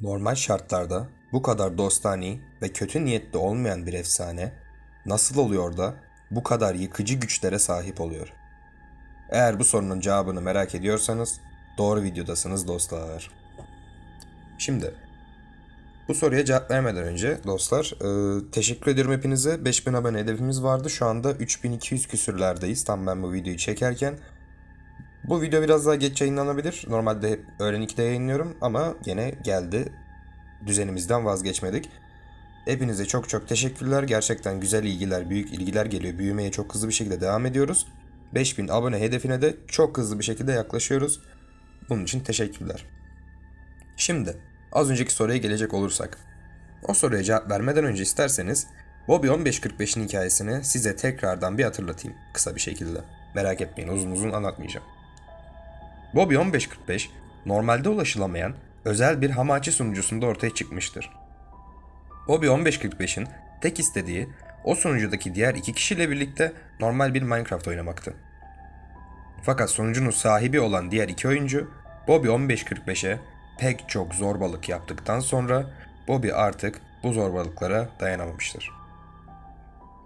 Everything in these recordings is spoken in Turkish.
Normal şartlarda bu kadar dostani ve kötü niyetli olmayan bir efsane nasıl oluyor da bu kadar yıkıcı güçlere sahip oluyor? Eğer bu sorunun cevabını merak ediyorsanız doğru videodasınız dostlar. Şimdi bu soruya cevap vermeden önce dostlar e, teşekkür ediyorum hepinize. 5000 abone hedefimiz vardı. Şu anda 3200 küsürlerdeyiz. Tam ben bu videoyu çekerken. Bu video biraz daha geç yayınlanabilir. Normalde hep öğlen 2'de yayınlıyorum ama gene geldi. Düzenimizden vazgeçmedik. Hepinize çok çok teşekkürler. Gerçekten güzel ilgiler, büyük ilgiler geliyor. Büyümeye çok hızlı bir şekilde devam ediyoruz. 5000 abone hedefine de çok hızlı bir şekilde yaklaşıyoruz. Bunun için teşekkürler. Şimdi az önceki soruya gelecek olursak. O soruya cevap vermeden önce isterseniz Bobby 1545'in hikayesini size tekrardan bir hatırlatayım kısa bir şekilde. Merak etmeyin uzun uzun anlatmayacağım. Bobby 1545 normalde ulaşılamayan özel bir hamachi sunucusunda ortaya çıkmıştır. Bobby 1545'in tek istediği o sunucudaki diğer iki kişiyle birlikte normal bir Minecraft oynamaktı. Fakat sunucunun sahibi olan diğer iki oyuncu Bobby 1545'e pek çok zorbalık yaptıktan sonra Bobby artık bu zorbalıklara dayanamamıştır.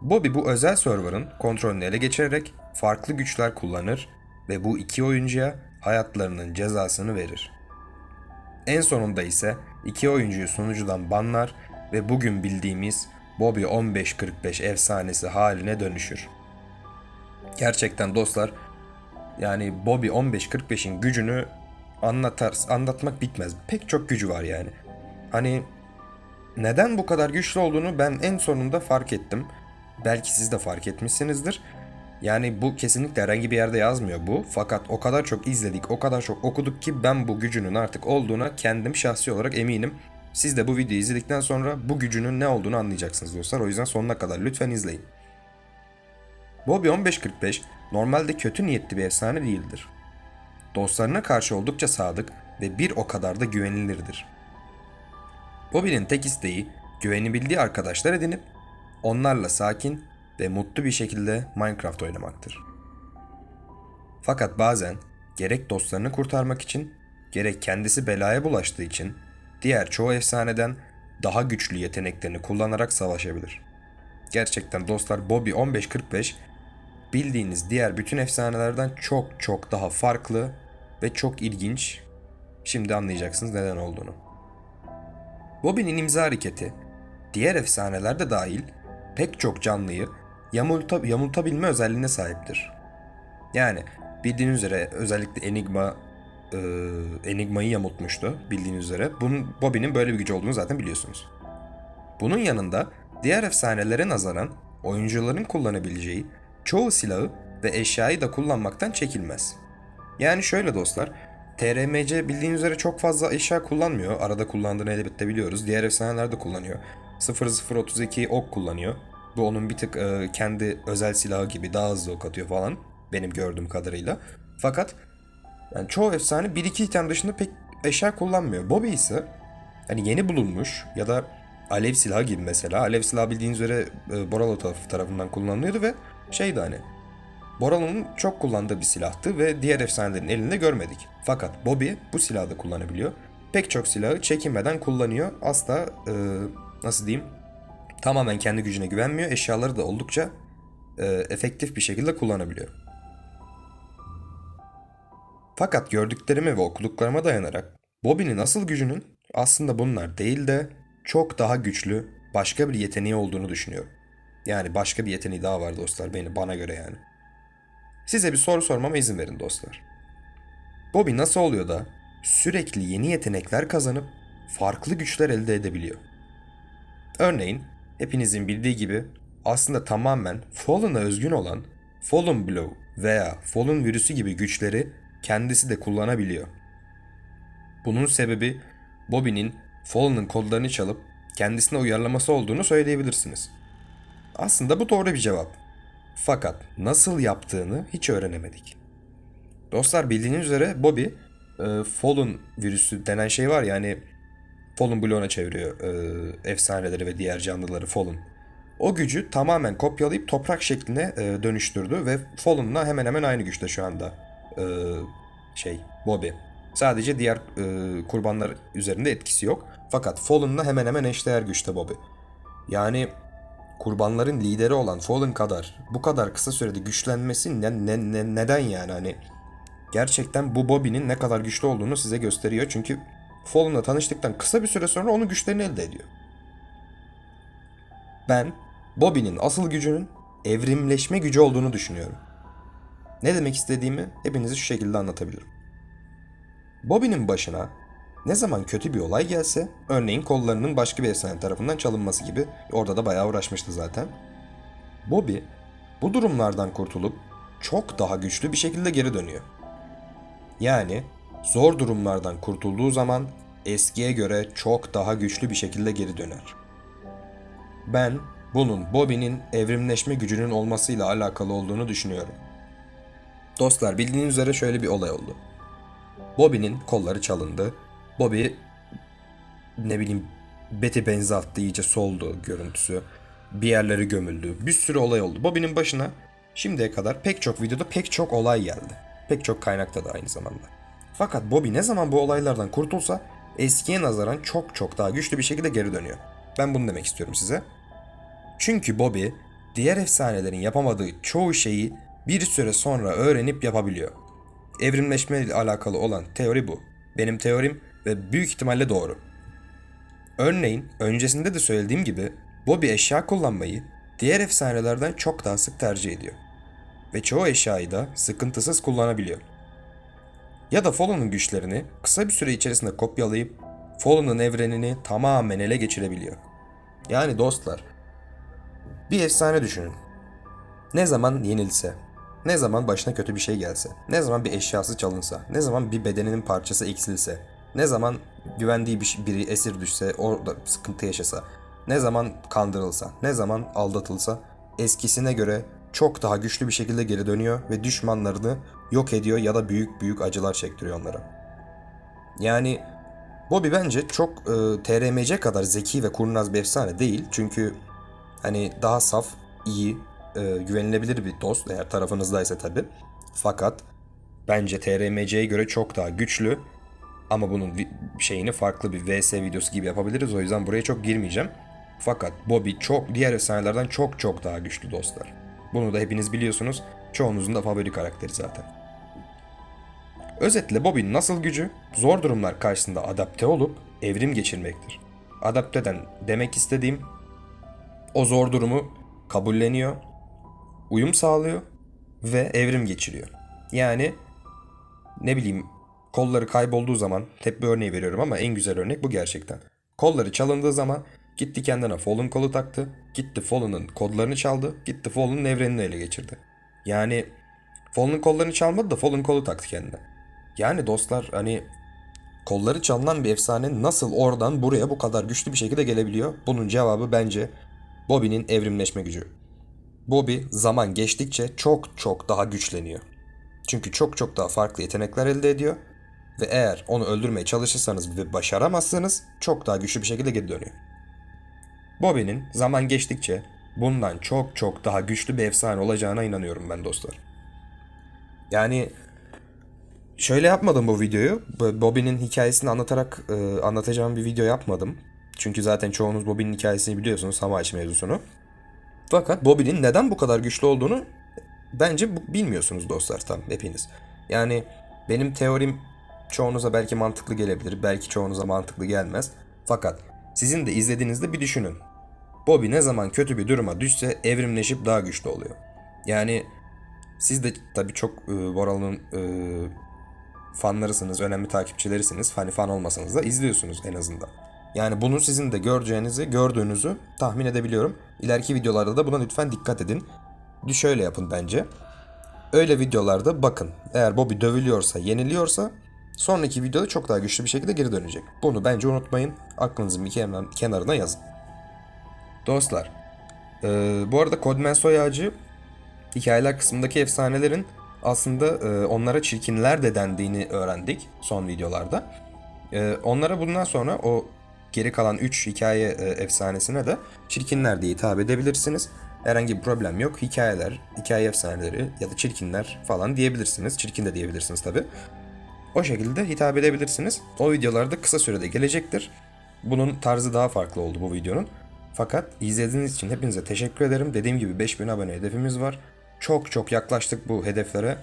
Bobby bu özel server'ın kontrolünü ele geçirerek farklı güçler kullanır ve bu iki oyuncuya hayatlarının cezasını verir. En sonunda ise iki oyuncuyu sunucudan banlar ve bugün bildiğimiz Bobby 1545 efsanesi haline dönüşür. Gerçekten dostlar yani Bobby 1545'in gücünü anlatar anlatmak bitmez. Pek çok gücü var yani. Hani neden bu kadar güçlü olduğunu ben en sonunda fark ettim. Belki siz de fark etmişsinizdir. Yani bu kesinlikle herhangi bir yerde yazmıyor bu. Fakat o kadar çok izledik, o kadar çok okuduk ki ben bu gücünün artık olduğuna kendim şahsi olarak eminim. Siz de bu videoyu izledikten sonra bu gücünün ne olduğunu anlayacaksınız dostlar. O yüzden sonuna kadar lütfen izleyin. Bobby 1545 normalde kötü niyetli bir efsane değildir. Dostlarına karşı oldukça sadık ve bir o kadar da güvenilirdir. Bobby'nin tek isteği güvenebildiği arkadaşlar edinip onlarla sakin ve mutlu bir şekilde Minecraft oynamaktır. Fakat bazen gerek dostlarını kurtarmak için gerek kendisi belaya bulaştığı için diğer çoğu efsaneden daha güçlü yeteneklerini kullanarak savaşabilir. Gerçekten dostlar Bobby 1545 bildiğiniz diğer bütün efsanelerden çok çok daha farklı ve çok ilginç. Şimdi anlayacaksınız neden olduğunu. Bobby'nin imza hareketi diğer efsanelerde dahil pek çok canlıyı yamulta, yamultabilme özelliğine sahiptir. Yani bildiğiniz üzere özellikle Enigma e, Enigma'yı yamultmuştu bildiğiniz üzere. Bunun Bobby'nin böyle bir gücü olduğunu zaten biliyorsunuz. Bunun yanında diğer efsanelere nazaran oyuncuların kullanabileceği çoğu silahı ve eşyayı da kullanmaktan çekilmez. Yani şöyle dostlar, TRMC bildiğiniz üzere çok fazla eşya kullanmıyor. Arada kullandığını elbette biliyoruz. Diğer efsaneler de kullanıyor. 0032 ok kullanıyor. Bu onun bir tık e, kendi özel silahı gibi daha hızlı ok atıyor falan. Benim gördüğüm kadarıyla. Fakat yani çoğu efsane 1-2 item dışında pek eşya kullanmıyor. Bobby ise hani yeni bulunmuş ya da alev silahı gibi mesela. Alev silahı bildiğiniz üzere e, Boralo tarafı tarafından kullanılıyordu ve şeydi hani Boralo'nun çok kullandığı bir silahtı ve diğer efsanelerin elinde görmedik. Fakat Bobby bu silahı da kullanabiliyor. Pek çok silahı çekinmeden kullanıyor. Asla e, nasıl diyeyim tamamen kendi gücüne güvenmiyor. Eşyaları da oldukça e, efektif bir şekilde kullanabiliyor. Fakat gördüklerime ve okuduklarıma dayanarak Bobby'nin asıl gücünün aslında bunlar değil de çok daha güçlü başka bir yeteneği olduğunu düşünüyorum. Yani başka bir yeteneği daha var dostlar beni bana göre yani. Size bir soru sormama izin verin dostlar. Bobby nasıl oluyor da sürekli yeni yetenekler kazanıp farklı güçler elde edebiliyor? Örneğin hepinizin bildiği gibi aslında tamamen Fallen'a özgün olan Fallen Blow veya Fallen virüsü gibi güçleri kendisi de kullanabiliyor. Bunun sebebi Bobby'nin Fallen'ın kodlarını çalıp kendisine uyarlaması olduğunu söyleyebilirsiniz. Aslında bu doğru bir cevap. Fakat nasıl yaptığını hiç öğrenemedik. Dostlar bildiğiniz üzere Bobby e, Fallen virüsü denen şey var yani Fallen bloğuna çeviriyor e, efsaneleri ve diğer canlıları Fallen. O gücü tamamen kopyalayıp toprak şekline e, dönüştürdü ve Fallen'la hemen hemen aynı güçte şu anda e, şey Bobby. Sadece diğer e, kurbanlar üzerinde etkisi yok. Fakat Fallen'la hemen hemen eşdeğer güçte Bobby. Yani kurbanların lideri olan Fallen kadar bu kadar kısa sürede güçlenmesi ne, ne, ne- neden yani hani gerçekten bu Bobby'nin ne kadar güçlü olduğunu size gösteriyor. Çünkü Fallen'la tanıştıktan kısa bir süre sonra onun güçlerini elde ediyor. Ben Bobby'nin asıl gücünün evrimleşme gücü olduğunu düşünüyorum. Ne demek istediğimi hepinize şu şekilde anlatabilirim. Bobby'nin başına ne zaman kötü bir olay gelse, örneğin kollarının başka bir efsane tarafından çalınması gibi, orada da bayağı uğraşmıştı zaten. Bobby bu durumlardan kurtulup çok daha güçlü bir şekilde geri dönüyor. Yani zor durumlardan kurtulduğu zaman eskiye göre çok daha güçlü bir şekilde geri döner. Ben bunun Bobby'nin evrimleşme gücünün olmasıyla alakalı olduğunu düşünüyorum. Dostlar bildiğiniz üzere şöyle bir olay oldu. Bobby'nin kolları çalındı. Bobby ne bileyim beti benzi iyice soldu görüntüsü. Bir yerleri gömüldü. Bir sürü olay oldu. Bobby'nin başına şimdiye kadar pek çok videoda pek çok olay geldi. Pek çok kaynakta da aynı zamanda. Fakat Bobby ne zaman bu olaylardan kurtulsa eskiye nazaran çok çok daha güçlü bir şekilde geri dönüyor. Ben bunu demek istiyorum size. Çünkü Bobby diğer efsanelerin yapamadığı çoğu şeyi bir süre sonra öğrenip yapabiliyor. Evrimleşme ile alakalı olan teori bu. Benim teorim ve büyük ihtimalle doğru. Örneğin öncesinde de söylediğim gibi Bobby eşya kullanmayı diğer efsanelerden çok daha sık tercih ediyor. Ve çoğu eşyayı da sıkıntısız kullanabiliyor. Ya da Fallen'ın güçlerini kısa bir süre içerisinde kopyalayıp Fallen'ın evrenini tamamen ele geçirebiliyor. Yani dostlar, bir efsane düşünün. Ne zaman yenilse, ne zaman başına kötü bir şey gelse, ne zaman bir eşyası çalınsa, ne zaman bir bedeninin parçası eksilse, ne zaman güvendiği bir, biri esir düşse, orada sıkıntı yaşasa, ne zaman kandırılsa, ne zaman aldatılsa, eskisine göre çok daha güçlü bir şekilde geri dönüyor ve düşmanlarını yok ediyor ya da büyük büyük acılar çektiriyor onlara. Yani Bobby bence çok e, TRMC kadar zeki ve kurnaz bir efsane değil. Çünkü hani daha saf, iyi, e, güvenilebilir bir dost eğer tarafınızdaysa tabi. Fakat bence TRMC'ye göre çok daha güçlü. Ama bunun şeyini farklı bir VS videosu gibi yapabiliriz. O yüzden buraya çok girmeyeceğim. Fakat Bobby çok diğer efsanelerden çok çok daha güçlü dostlar. Bunu da hepiniz biliyorsunuz. Çoğunuzun da favori karakteri zaten. Özetle Bobby'nin nasıl gücü zor durumlar karşısında adapte olup evrim geçirmektir. Adapteden demek istediğim o zor durumu kabulleniyor, uyum sağlıyor ve evrim geçiriyor. Yani ne bileyim kolları kaybolduğu zaman hep bir örneği veriyorum ama en güzel örnek bu gerçekten. Kolları çalındığı zaman gitti kendine Fallen kolu taktı, gitti Fallen'ın kodlarını çaldı, gitti Fallen'ın evrenini ele geçirdi. Yani Fallen'ın kollarını çalmadı da Fallen kolu taktı kendine. Yani dostlar hani kolları çalınan bir efsane nasıl oradan buraya bu kadar güçlü bir şekilde gelebiliyor? Bunun cevabı bence Bobby'nin evrimleşme gücü. Bobby zaman geçtikçe çok çok daha güçleniyor. Çünkü çok çok daha farklı yetenekler elde ediyor ve eğer onu öldürmeye çalışırsanız ve başaramazsanız çok daha güçlü bir şekilde geri dönüyor. Bobby'nin zaman geçtikçe bundan çok çok daha güçlü bir efsane olacağına inanıyorum ben dostlar. Yani Şöyle yapmadım bu videoyu. Bobby'nin hikayesini anlatarak e, anlatacağım bir video yapmadım. Çünkü zaten çoğunuz Bobby'nin hikayesini biliyorsunuz Hamachi mevzusunu. Fakat Bobby'nin neden bu kadar güçlü olduğunu bence bu- bilmiyorsunuz dostlar tam hepiniz. Yani benim teorim çoğunuza belki mantıklı gelebilir, belki çoğunuza mantıklı gelmez. Fakat sizin de izlediğinizde bir düşünün. Bobby ne zaman kötü bir duruma düşse evrimleşip daha güçlü oluyor. Yani siz de tabii çok e, Voral'ın e, fanlarısınız, önemli takipçilerisiniz. Hani fan olmasanız da izliyorsunuz en azından. Yani bunu sizin de göreceğinizi, gördüğünüzü tahmin edebiliyorum. İleriki videolarda da buna lütfen dikkat edin. Şöyle yapın bence. Öyle videolarda bakın. Eğer Bobby dövülüyorsa, yeniliyorsa sonraki videoda çok daha güçlü bir şekilde geri dönecek. Bunu bence unutmayın. Aklınızın bir kenar- kenarına yazın. Dostlar, e, bu arada Codman Soy Ağacı hikayeler kısmındaki efsanelerin aslında e, onlara çirkinler de dendiğini öğrendik son videolarda. E, onlara bundan sonra o geri kalan 3 hikaye e, efsanesine de çirkinler diye hitap edebilirsiniz. Herhangi bir problem yok. Hikayeler, hikaye efsaneleri ya da çirkinler falan diyebilirsiniz. Çirkin de diyebilirsiniz tabi. O şekilde hitap edebilirsiniz. O videolarda kısa sürede gelecektir. Bunun tarzı daha farklı oldu bu videonun. Fakat izlediğiniz için hepinize teşekkür ederim. Dediğim gibi 5000 abone hedefimiz var. Çok çok yaklaştık bu hedeflere.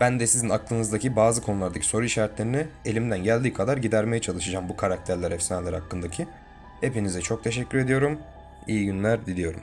Ben de sizin aklınızdaki bazı konulardaki soru işaretlerini elimden geldiği kadar gidermeye çalışacağım bu karakterler, efsaneler hakkındaki. Hepinize çok teşekkür ediyorum. İyi günler diliyorum.